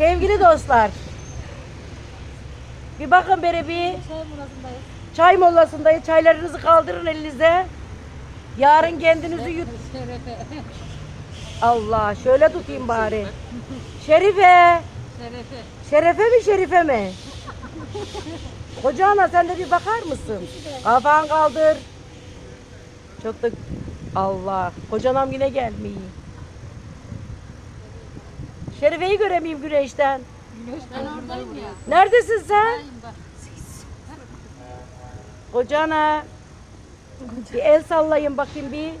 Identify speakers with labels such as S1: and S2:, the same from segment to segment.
S1: Sevgili dostlar. Bir bakın beri bir
S2: Çay molasındayız.
S1: çay molasındayız. Çaylarınızı kaldırın elinize. Yarın kendinizi yut. Allah şöyle tutayım bari. Şerife.
S2: Şerefe.
S1: Şerefe mi şerife mi? Koca ana sen de bir bakar mısın? Kafan kaldır. Çok da Allah. Kocanam yine gelmiyor. Şerife'yi göremeyeyim güneşten.
S2: Ben oradayım ya.
S1: Neredesin sen? Kocana. Bir el sallayın bakayım bir.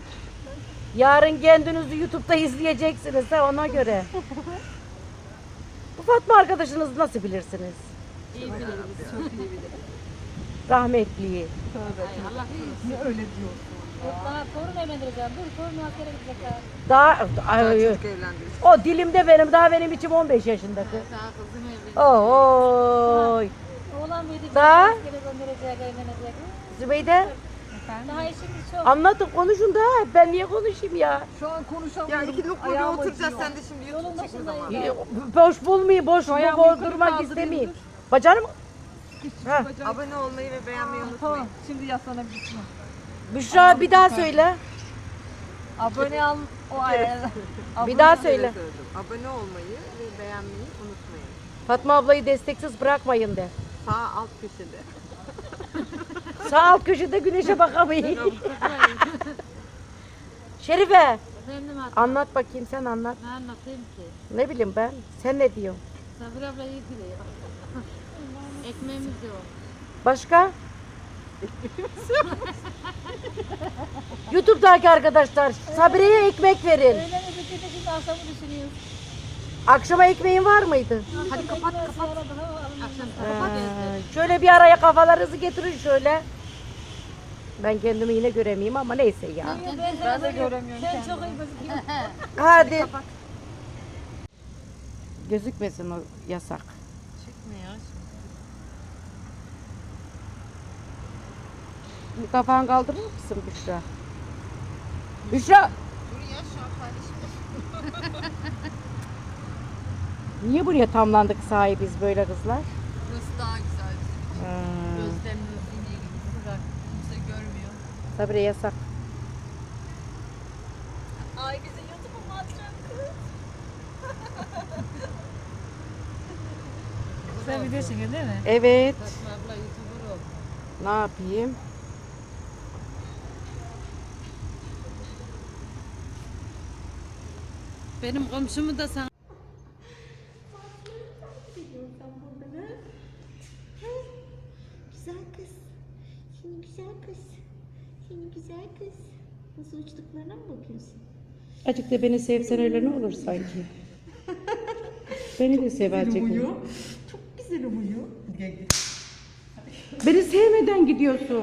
S1: Yarın kendinizi YouTube'da izleyeceksiniz ha ona göre. Bu Fatma arkadaşınızı nasıl bilirsiniz?
S2: İyi biliriz. Çok iyi biliriz.
S1: Rahmetliyi.
S2: Allah Ne öyle diyorsun? Daha torun evlendireceğim. Dur torun askere gidecekler.
S1: Daha ay, o dilimde benim daha benim içim 15 yaşındaki.
S2: Daha kızım evli.
S1: Oy.
S2: Oğlan mıydı?
S1: Daha?
S2: Askere gönderecek, evlenecek.
S1: Zübeyde
S2: Daha işimiz çok.
S1: anlatın konuşun da ben niye konuşayım ya?
S3: Şu an konuşamıyorum.
S4: Ya iki lokma
S3: Ayağım
S4: oturacağız
S3: acıyor.
S4: sen de şimdi
S2: Yolun
S4: YouTube çekme
S2: başındayız.
S1: Boş bulmayayım, boş
S3: ayağımı
S1: boş
S3: yukarı
S1: durmak
S3: kaldırayım,
S1: istemeyeyim. Bacağını mı? Ha.
S4: Abone olmayı ve beğenmeyi unutmayın.
S3: Tamam şimdi yaslanabilirsin.
S1: Büşra bir daha söyle.
S3: Abone al o ayarı.
S1: Bir daha söyle.
S4: Abone olmayı ve beğenmeyi unutmayın.
S1: Fatma ablayı desteksiz bırakmayın de.
S4: Sağ alt köşede.
S1: Sağ alt köşede güneşe bakamayın. Şerife
S2: Efendim
S1: anlat bakayım sen anlat.
S2: Ne anlatayım ki?
S1: Ne bileyim ben. Sen ne diyorsun?
S2: Sabir abla iyi biliyor. Ekmeğimiz yok.
S1: Başka? YouTube'daki arkadaşlar Sabriye'ye ekmek verin.
S2: Akşamı düşünüyoruz.
S1: Akşama ekmeğin var mıydı?
S2: Hadi kapat kapat. Akşam kapat.
S1: Ee, şöyle bir araya kafalarınızı getirin şöyle. Ben kendimi yine göremeyeyim ama neyse ya.
S3: Ben de göremiyorum
S2: Sen
S3: kendimi.
S2: çok iyi gözüküyorsun.
S1: Hadi. Gözükmesin o yasak.
S4: Çıkmıyor.
S1: Kafanı kaldırır mısın Büşra? Büşra!
S4: Dur ya şu an paylaşım.
S1: Niye buraya tamlandık sahibiz böyle kızlar?
S4: Burası daha güzel.
S1: Hmm.
S4: Gözlemli indiği gibi sıcak. Kimse görmüyor.
S1: Sabriye yasak.
S4: Ay bizi YouTube'a mı atacak kız?
S2: Sen biliyorsun değil mi?
S1: Evet.
S2: Fatma abla YouTuber oldu.
S1: Ne yapayım?
S2: Benim komşumu da sana
S5: Güzel kız. Şimdi güzel kız. Şimdi güzel kız. Nasıl uçtuklarına mı bakıyorsun?
S1: Azıcık da beni sevsen öyle ne olur sanki. beni de sev azıcık.
S3: Çok güzel uyuyor.
S1: Beni sevmeden gidiyorsun.